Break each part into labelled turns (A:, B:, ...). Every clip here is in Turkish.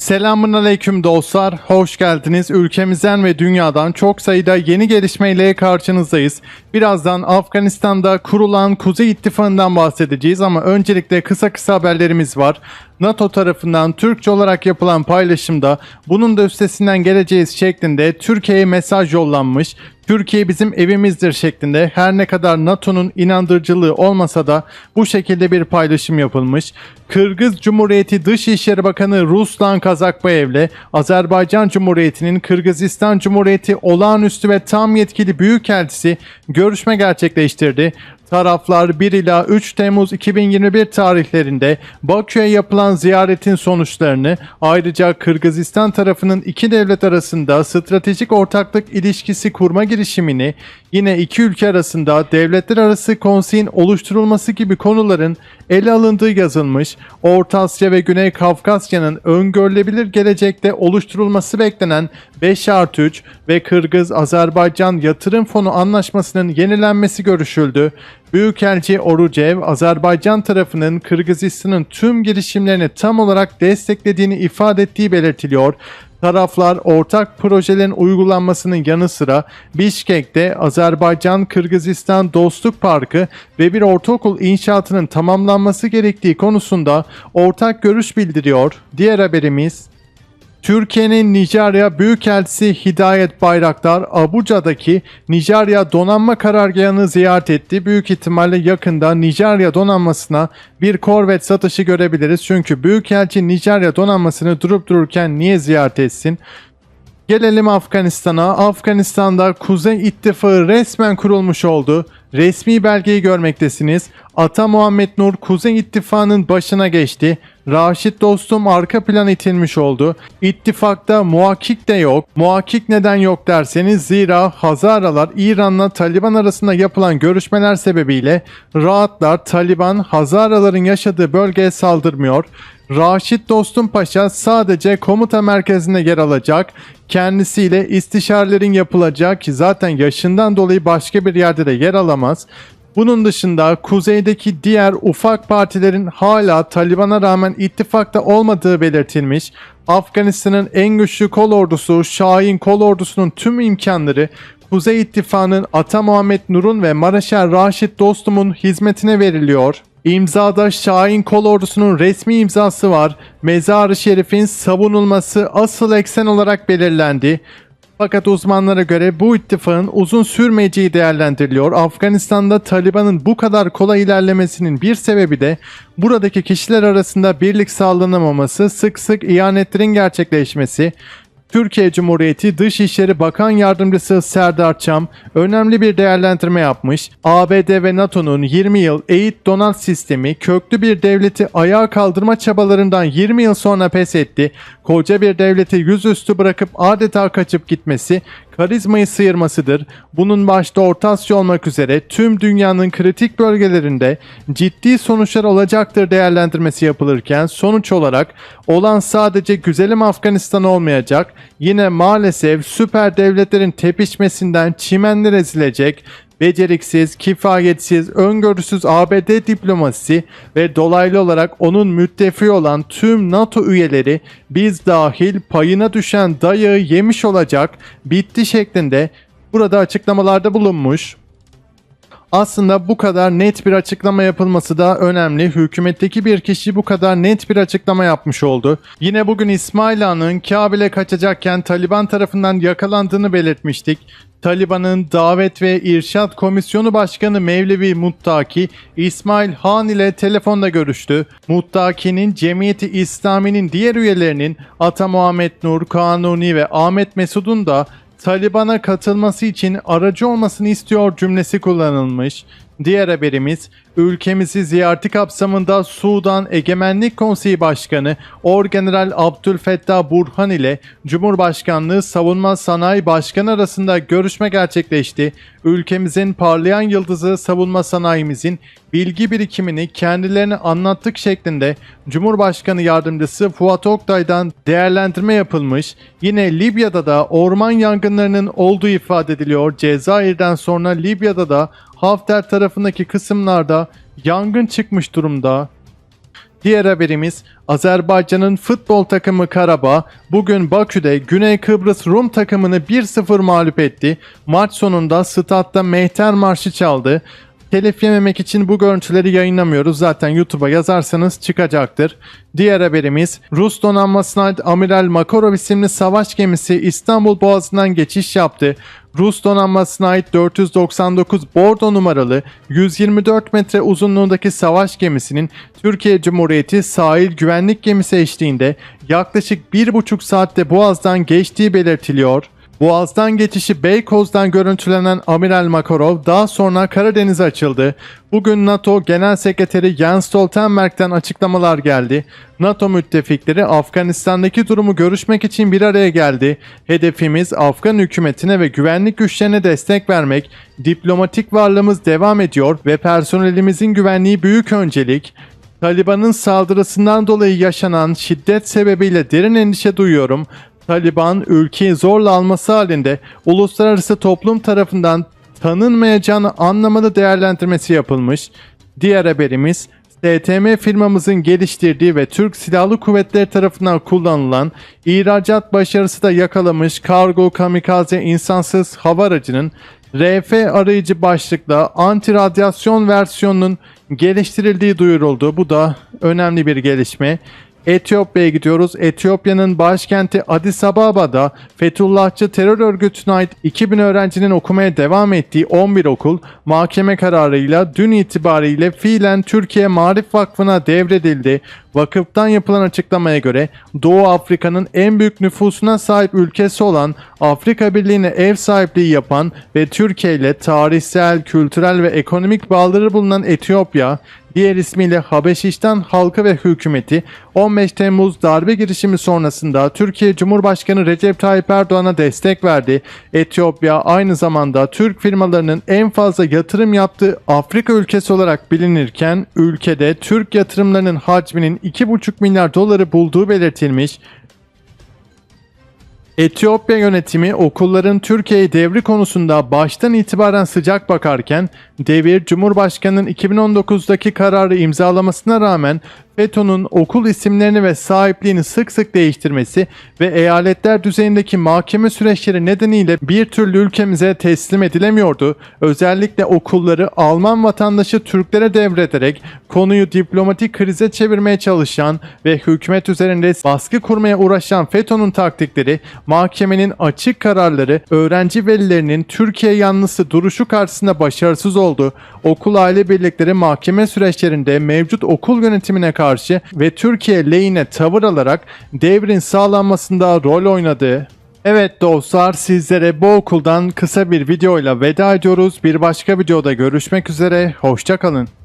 A: Selamun aleyküm dostlar, hoş geldiniz. Ülkemizden ve dünyadan çok sayıda yeni gelişmeyle karşınızdayız. Birazdan Afganistan'da kurulan Kuzey İttifakı'ndan bahsedeceğiz ama öncelikle kısa kısa haberlerimiz var. NATO tarafından Türkçe olarak yapılan paylaşımda bunun da üstesinden geleceğiz şeklinde Türkiye'ye mesaj yollanmış. Türkiye bizim evimizdir şeklinde her ne kadar NATO'nun inandırıcılığı olmasa da bu şekilde bir paylaşım yapılmış. Kırgız Cumhuriyeti Dışişleri Bakanı Ruslan Kazakbayev'le Azerbaycan Cumhuriyeti'nin Kırgızistan Cumhuriyeti olağanüstü ve tam yetkili büyükelçisi görüşme gerçekleştirdi. Taraflar 1 ila 3 Temmuz 2021 tarihlerinde Bakü'ye yapılan ziyaretin sonuçlarını ayrıca Kırgızistan tarafının iki devlet arasında stratejik ortaklık ilişkisi kurma girişimini yine iki ülke arasında devletler arası konseyin oluşturulması gibi konuların ele alındığı yazılmış. Orta Asya ve Güney Kafkasya'nın öngörülebilir gelecekte oluşturulması beklenen 5 artı 3 ve Kırgız-Azerbaycan Yatırım Fonu Anlaşması'nın yenilenmesi görüşüldü. Büyükelçi Orucev, Azerbaycan tarafının Kırgızistan'ın tüm girişimlerini tam olarak desteklediğini ifade ettiği belirtiliyor. Taraflar ortak projelerin uygulanmasının yanı sıra Bişkek'te Azerbaycan-Kırgızistan Dostluk Parkı ve bir ortaokul inşaatının tamamlanması gerektiği konusunda ortak görüş bildiriyor. Diğer haberimiz Türkiye'nin Nijerya Büyükelçisi Hidayet Bayraktar Abuca'daki Nijerya donanma karargahını ziyaret etti. Büyük ihtimalle yakında Nijerya donanmasına bir korvet satışı görebiliriz. Çünkü Büyükelçi Nijerya donanmasını durup dururken niye ziyaret etsin? Gelelim Afganistan'a. Afganistan'da Kuzey İttifakı resmen kurulmuş oldu. Resmi belgeyi görmektesiniz. Ata Muhammed Nur Kuzey İttifakı'nın başına geçti. Raşit dostum arka plan itilmiş oldu. İttifakta muhakkik de yok. Muhakkik neden yok derseniz zira Hazaralar İran'la Taliban arasında yapılan görüşmeler sebebiyle rahatlar Taliban Hazaraların yaşadığı bölgeye saldırmıyor. Raşit Dostum Paşa sadece komuta merkezinde yer alacak. Kendisiyle istişarelerin yapılacak ki zaten yaşından dolayı başka bir yerde de yer alamaz. Bunun dışında kuzeydeki diğer ufak partilerin hala Taliban'a rağmen ittifakta olmadığı belirtilmiş. Afganistan'ın en güçlü kol ordusu Şahin kol ordusunun tüm imkanları Kuzey İttifakı'nın Ata Muhammed Nur'un ve Maraşer Raşit Dostum'un hizmetine veriliyor. İmzada Şahin Kol Ordusu'nun resmi imzası var. Mezar-ı Şerif'in savunulması asıl eksen olarak belirlendi. Fakat uzmanlara göre bu ittifakın uzun sürmeyeceği değerlendiriliyor. Afganistan'da Taliban'ın bu kadar kolay ilerlemesinin bir sebebi de buradaki kişiler arasında birlik sağlanamaması, sık sık ihanetlerin gerçekleşmesi, Türkiye Cumhuriyeti Dışişleri Bakan Yardımcısı Serdar Çam önemli bir değerlendirme yapmış. ABD ve NATO'nun 20 yıl eğit donat sistemi köklü bir devleti ayağa kaldırma çabalarından 20 yıl sonra pes etti. Koca bir devleti yüzüstü bırakıp adeta kaçıp gitmesi karizmayı sıyırmasıdır. Bunun başta Orta Asya olmak üzere tüm dünyanın kritik bölgelerinde ciddi sonuçlar olacaktır değerlendirmesi yapılırken sonuç olarak olan sadece güzelim Afganistan olmayacak. Yine maalesef süper devletlerin tepişmesinden çimenler ezilecek beceriksiz, kifayetsiz, öngörüsüz ABD diplomasisi ve dolaylı olarak onun müttefiği olan tüm NATO üyeleri biz dahil payına düşen dayağı yemiş olacak bitti şeklinde burada açıklamalarda bulunmuş. Aslında bu kadar net bir açıklama yapılması da önemli. Hükümetteki bir kişi bu kadar net bir açıklama yapmış oldu. Yine bugün İsmail Ağa'nın Kabil'e kaçacakken Taliban tarafından yakalandığını belirtmiştik. Taliban'ın Davet ve İrşat Komisyonu Başkanı Mevlevi Muttaki, İsmail Han ile telefonda görüştü. Muttaki'nin Cemiyeti İslami'nin diğer üyelerinin Ata Muhammed Nur, Kanuni ve Ahmet Mesud'un da Taliban'a katılması için aracı olmasını istiyor cümlesi kullanılmış. Diğer haberimiz ülkemizi ziyareti kapsamında Sudan Egemenlik Konseyi Başkanı Orgeneral Abdülfettah Burhan ile Cumhurbaşkanlığı Savunma Sanayi Başkanı arasında görüşme gerçekleşti. Ülkemizin parlayan yıldızı savunma sanayimizin bilgi birikimini kendilerine anlattık şeklinde Cumhurbaşkanı Yardımcısı Fuat Oktay'dan değerlendirme yapılmış. Yine Libya'da da orman yangınlarının olduğu ifade ediliyor. Cezayir'den sonra Libya'da da Hafter tarafındaki kısımlarda yangın çıkmış durumda. Diğer haberimiz Azerbaycan'ın futbol takımı Karabağ bugün Bakü'de Güney Kıbrıs Rum takımını 1-0 mağlup etti. Maç sonunda statta Mehter Marşı çaldı. Telif yememek için bu görüntüleri yayınlamıyoruz. Zaten YouTube'a yazarsanız çıkacaktır. Diğer haberimiz Rus donanmasına ait Amiral Makarov isimli savaş gemisi İstanbul Boğazı'ndan geçiş yaptı. Rus donanmasına ait 499 Bordo numaralı 124 metre uzunluğundaki savaş gemisinin Türkiye Cumhuriyeti sahil güvenlik gemisi eşliğinde yaklaşık 1,5 saatte Boğaz'dan geçtiği belirtiliyor. Boğaz'dan geçişi Beykoz'dan görüntülenen Amiral Makarov daha sonra Karadeniz'e açıldı. Bugün NATO Genel Sekreteri Jens Stoltenberg'den açıklamalar geldi. NATO müttefikleri Afganistan'daki durumu görüşmek için bir araya geldi. Hedefimiz Afgan hükümetine ve güvenlik güçlerine destek vermek. Diplomatik varlığımız devam ediyor ve personelimizin güvenliği büyük öncelik. Taliban'ın saldırısından dolayı yaşanan şiddet sebebiyle derin endişe duyuyorum. Taliban ülkeyi zorla alması halinde uluslararası toplum tarafından tanınmayacağını anlamalı değerlendirmesi yapılmış. Diğer haberimiz STM firmamızın geliştirdiği ve Türk Silahlı Kuvvetleri tarafından kullanılan ihracat başarısı da yakalamış kargo kamikaze insansız hava aracının RF arayıcı başlıkla anti radyasyon versiyonunun geliştirildiği duyuruldu. Bu da önemli bir gelişme. Etiyopya'ya gidiyoruz. Etiyopya'nın başkenti Addis Ababa'da Fethullahçı terör örgütüne ait 2000 öğrencinin okumaya devam ettiği 11 okul mahkeme kararıyla dün itibariyle fiilen Türkiye Marif Vakfı'na devredildi. Vakıftan yapılan açıklamaya göre Doğu Afrika'nın en büyük nüfusuna sahip ülkesi olan Afrika Birliği'ne ev sahipliği yapan ve Türkiye ile tarihsel, kültürel ve ekonomik bağları bulunan Etiyopya, diğer ismiyle Habeşistan halkı ve hükümeti 15 Temmuz darbe girişimi sonrasında Türkiye Cumhurbaşkanı Recep Tayyip Erdoğan'a destek verdi. Etiyopya aynı zamanda Türk firmalarının en fazla yatırım yaptığı Afrika ülkesi olarak bilinirken ülkede Türk yatırımlarının hacminin 2,5 milyar doları bulduğu belirtilmiş. Etiyopya yönetimi okulların Türkiye'ye devri konusunda baştan itibaren sıcak bakarken devir Cumhurbaşkanı'nın 2019'daki kararı imzalamasına rağmen FETÖ'nün okul isimlerini ve sahipliğini sık sık değiştirmesi ve eyaletler düzeyindeki mahkeme süreçleri nedeniyle bir türlü ülkemize teslim edilemiyordu. Özellikle okulları Alman vatandaşı Türklere devrederek konuyu diplomatik krize çevirmeye çalışan ve hükümet üzerinde baskı kurmaya uğraşan FETÖ'nün taktikleri, mahkemenin açık kararları, öğrenci velilerinin Türkiye yanlısı duruşu karşısında başarısız oldu. Okul aile birlikleri mahkeme süreçlerinde mevcut okul yönetimine karşı ve Türkiye lehine tavır alarak devrin sağlanmasında rol oynadı. Evet dostlar sizlere bu okuldan kısa bir videoyla veda ediyoruz. Bir başka videoda görüşmek üzere. Hoşçakalın.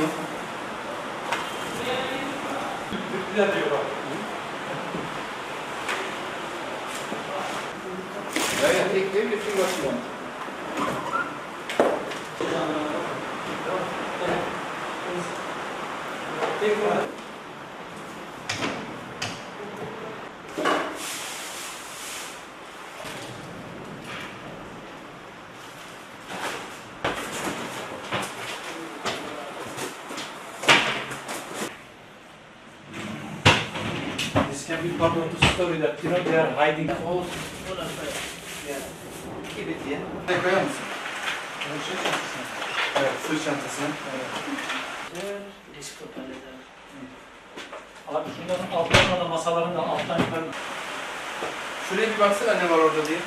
B: Al bunu.
C: Türkler diyor bak.
B: Evet, tek değil, bütün başına.
C: This can part of the story that you know they are hiding.
B: Ol. Yeah. Keep it here. Buraya koyar mısın? Evet, sırt çantasını.
C: Abi şunların altlarına da masaların da alttan yukarı.
B: Şuraya bir baksana ne var orada diye.